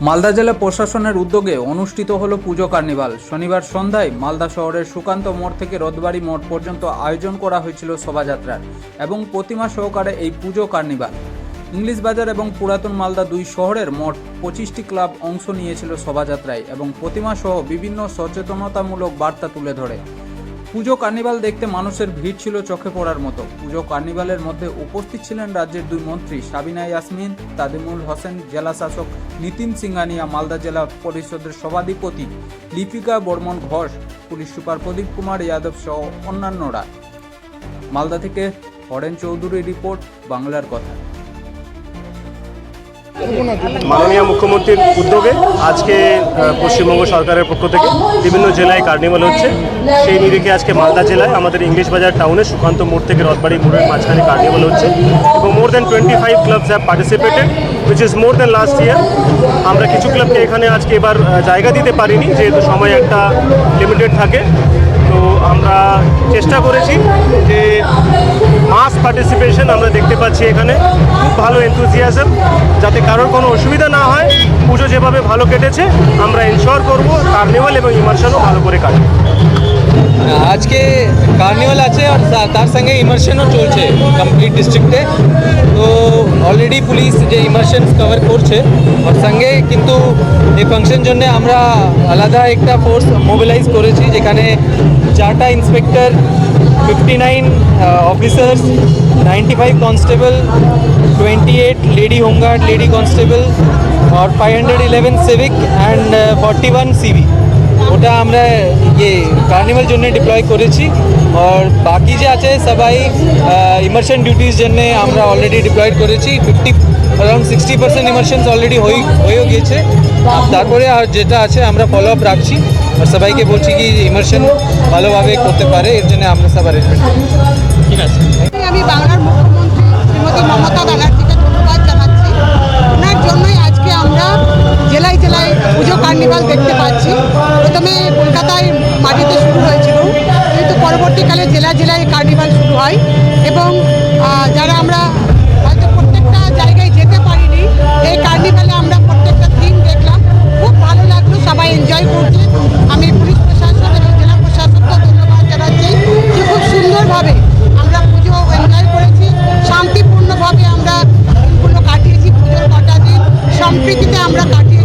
মালদা জেলা প্রশাসনের উদ্যোগে অনুষ্ঠিত হলো পুজো কার্নিভাল। শনিবার সন্ধ্যায় মালদা শহরের সুকান্ত মোড় থেকে রথবাড়ি মোড় পর্যন্ত আয়োজন করা হয়েছিল শোভাযাত্রার এবং প্রতিমা সহকারে এই পুজো কার্নিভাল। ইংলিশ বাজার এবং পুরাতন মালদা দুই শহরের মোট পঁচিশটি ক্লাব অংশ নিয়েছিল শোভাযাত্রায় এবং প্রতিমা সহ বিভিন্ন সচেতনতামূলক বার্তা তুলে ধরে। পুজো কার্নিভাল দেখতে মানুষের ভিড় ছিল চোখে পড়ার মতো। পুজো কার্নিভালের মধ্যে উপস্থিত ছিলেন রাজ্যের দুই মন্ত্রী সাবিনা ইয়াসমিন তাদিমুল হোসেন, জেলা শাসক নীতিন সিংহানিয়া মালদা জেলা পরিষদের সভাধিপতি লিপিকা বর্মন ঘোষ, পুলিশ সুপার প্রদীপ কুমার যাদব সহ অন্যান্যরা। মালদা থেকে হরেন চৌধুরী রিপোর্ট, বাংলার কথা। মাননীয় মুখ্যমন্ত্রীর উদ্যোগে আজকে পশ্চিমবঙ্গ সরকারের পক্ষ থেকে বিভিন্ন জেলায় কার্নিভাল হচ্ছে। সেই নিরিখে আজকে মালদা জেলায় আমাদের ইংলিশ বাজার টাউনে সুকান্ত মোড় থেকে রথবাড়ি মোড়ের মাঝখানে কার্নিভাল হচ্ছে এবং more than twenty five clubs have participated which is more than last year আমরা কিছু ক্লাবকে এখানে আজকে এবার জায়গা দিতে পারিনি, যেহেতু সময় একটা লিমিটেড থাকে। তো আমরা চেষ্টা করেছি যে মাস পার্টিসিপেশন আমরা দেখতে পাচ্ছি এখানে। খুব ভালো এনথুজিয়াজম যাতে কারোর কোনো অসুবিধা না হয়, পুজো যেভাবে ভালো কেটেছে, আমরা এনশোর করব কার্নিভাল এবং ইমার্শনও ভালো করে কাটবে। আজকে কার্নিভাল আছে আর তার সঙ্গে ইমার্শনও চলছে কমপ্লিট ডিস্ট্রিক্টে তো অলরেডি পুলিশ যে ইমার্শন কভার করছে, ওর সঙ্গে কিন্তু এই ফাংশন জন্য আমরা আলাদা একটা ফোর্স মোবিলাইজ করেছি, যেখানে চারটা inspector fifty nine officers ninety five constable twenty eight lady home guard lady constable R five hundred eleven civic and forty one CV ওটা আমরা ইয়ে কার্নিভাল জন্য ডিপ্লয় করেছি। আর বাকি যে আছে সবাই ইমার্শন ডিউটির জন্য আমরা অলরেডি ডিপ্লয়েড করেছি। Fifty around sixty percent immersions already হয়ে হয়েও গিয়েছে। তারপরে আর যেটা আছে আমরা ফলো আপ রাখছি। আর সবাইকে বলছি কি ইমার্শন ভালোভাবে করতে পারে এর জন্য আমরা সব অ্যারেঞ্জমেন্ট ঠিক আছে। আমি বাংলার মুখ্যমন্ত্রী শ্রীমতী মমতা ব্যানার্জিকে শান্তিপূর্ণভাবে আমরা দিনগুলো